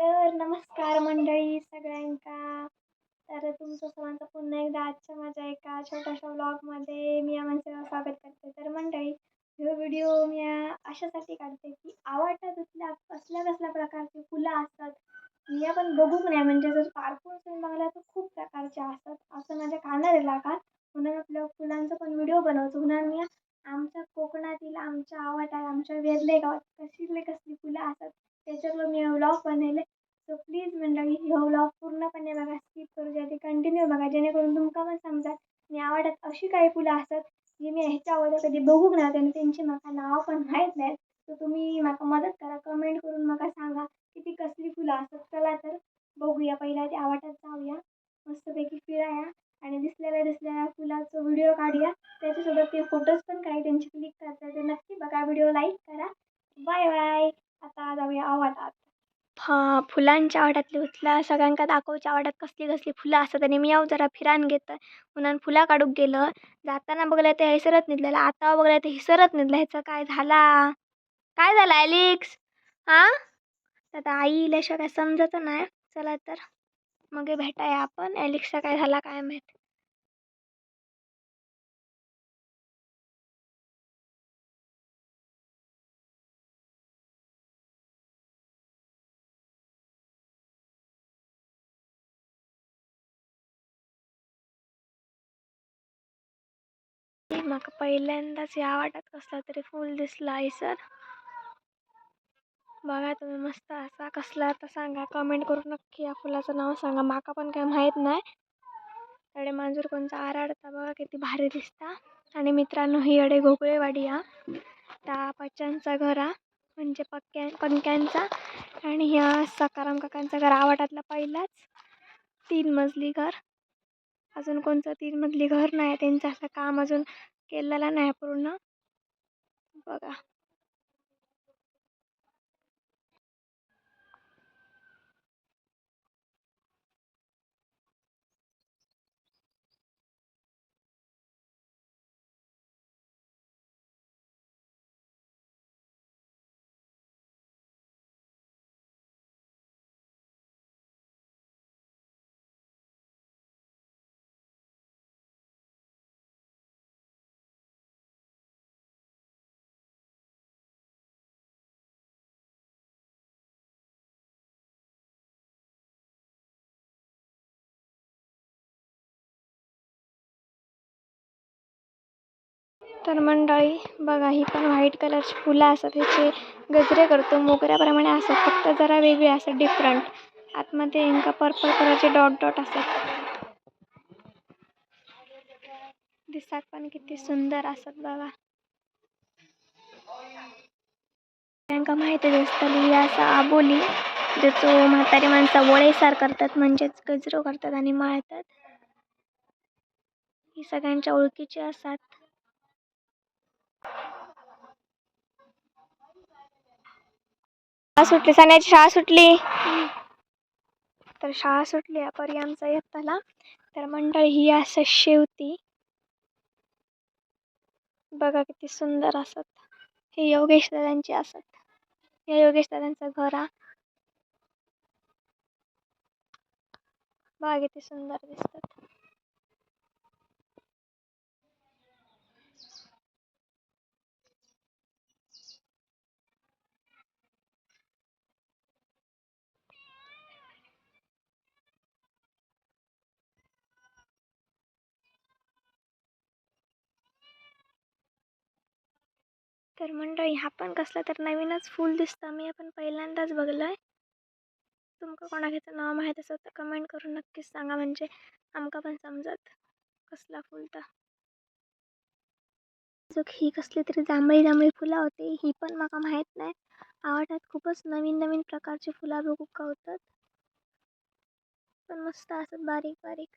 तर नमस्कार मंडळी सगळ्यांका. तर तुमचं सर्वांचं पुन्हा एकदा आजच्या माझ्या एका छोट्याशा व्लॉगमध्ये मी या माणसाला स्वागत करते. तर मंडळी हा व्हिडिओ मी अशासाठी काढते की आवडतात कसल्या कसल्या प्रकारची फुलं असतात मी आपण बघूक नाही म्हणजे जर पारखून तुम्ही बघायला तर खूप प्रकारचे असतात असं माझ्या कानावर आला का म्हणून आपल्या फुलांचं पण व्हिडिओ बनवतो. म्हणून मी आमच्या कोकणातील आमच्या आवड आहे आमच्या वेरले गावात कसली कसली फुलं असतात त्याच्यावर मी व्लॉग बनवले सो प्लीज मंडळी ह्यो व्लॉग पूर्णपणे बघा स्किप करू द्या. ते कंटिन्यू बघा जेणेकरून तुमका पण समजा आणि आवडत अशी काही फुलं असतात जी मी ह्याच्या अगोदर कधी बघूक ना आणि त्यांची म्हाका नावं पण माहीत नाहीत. तर तुम्ही म्हाका मदत करा. कमेंट करून म्हाका सांगा की ती कसली फुलं असतात. चला तर बघूया. पहिला ते आवडत जाऊया. मस्तपैकी फिराया. आणि दिसलेल्या दिसलेल्या फुलाचा व्हिडिओ काढूया. त्याच्यासोबत ते फोटोज पण काही त्यांची क्लिक करतात. ते नक्की बघा व्हिडिओ लाईक करा बाय बाय आता जाऊया आवाटात हा फुलांच्या आवाटातली फुला सगळ्यांका दाखवच्या वाड्यात कसली कसली फुलं असतात आणि मी याव जरा फिरान घेतं म्हणून फुलं काढूक गेलं. जाताना बघलं ते हिसरत निघलेलं. आता बघलं ते हिसरत निघलं ह्याचं काय झाला? काय झालं ॲलिक्स हां आता आई इल्याशिवाय काय समजत नाही. चला तर मग भेटाया आपण. ॲलिक्सचा काय झाला काय माहीत. म्हाका पहिल्यांदाच या वाटात कसला तरी फूल दिसला सर. बघा तुम्ही मस्त असा कसला तर सांगा. कमेंट करून नक्की या फुलाचं नाव सांगा. माका पण काय माहीत नाही. अडे मांजूर कोणचा आराडता बघा किती भारी दिसता. आणि मित्रांनो ही अडे घोगळेवाडी हा. त्या पच्यांचा घरा म्हणजे पक्क्या पंक्यांचा आणि ह्या सकाराम काकांचा घर आवाटातला पहिलाच. तीन मजली घर. अजून कोणतं तीन मजली घर नाही त्यांचं असं काम अजून केलेलं नाही पूर्ण. बघा. तर मंडळी बघा ही पण व्हाईट कलरची फुलं असतात. ह्याचे गजरे करतो. मोगऱ्याप्रमाणे असतात. फक्त जरा वेगळे असतात. डिफरंट आतमध्ये इंका पर्पल कलरचे डॉट डॉट असतात. दिसाक पण किती सुंदर असतात बघा. त्यांना माहिती असतली ही असा आबोली ज्याचो म्हातारी माणसं वळेसार करतात म्हणजेच गजरो करतात आणि माळतात. ही सगळ्यांच्या ओळखीची असतात. सुटली सण्याची शाळा सुटली. तर शाळा सुटली परी आमचा येताला तर मंडळी ही असं शेवती बघा किती सुंदर असत. हे योगेश दादांची असत. हे योगेश दादांचं घर हा. बघा किती सुंदर दिसतात. तर मंडळी हा पण कसला तर नवीनच फूल दिसतं. मी आपण पहिल्यांदाच बघलं तुमका कोणाचं नाव माहीत असं तर कमेंट करून नक्कीच सांगा. म्हणजे आमका पण समजत कसला फुल तर. ही कसली तरी जांभळी जांभळी फुलं होती. ही पण माका माहीत नाही. आवडतात खूपच. नवीन नवीन प्रकारची फुलं बघू होतात पण मस्त असतात बारीक बारीक.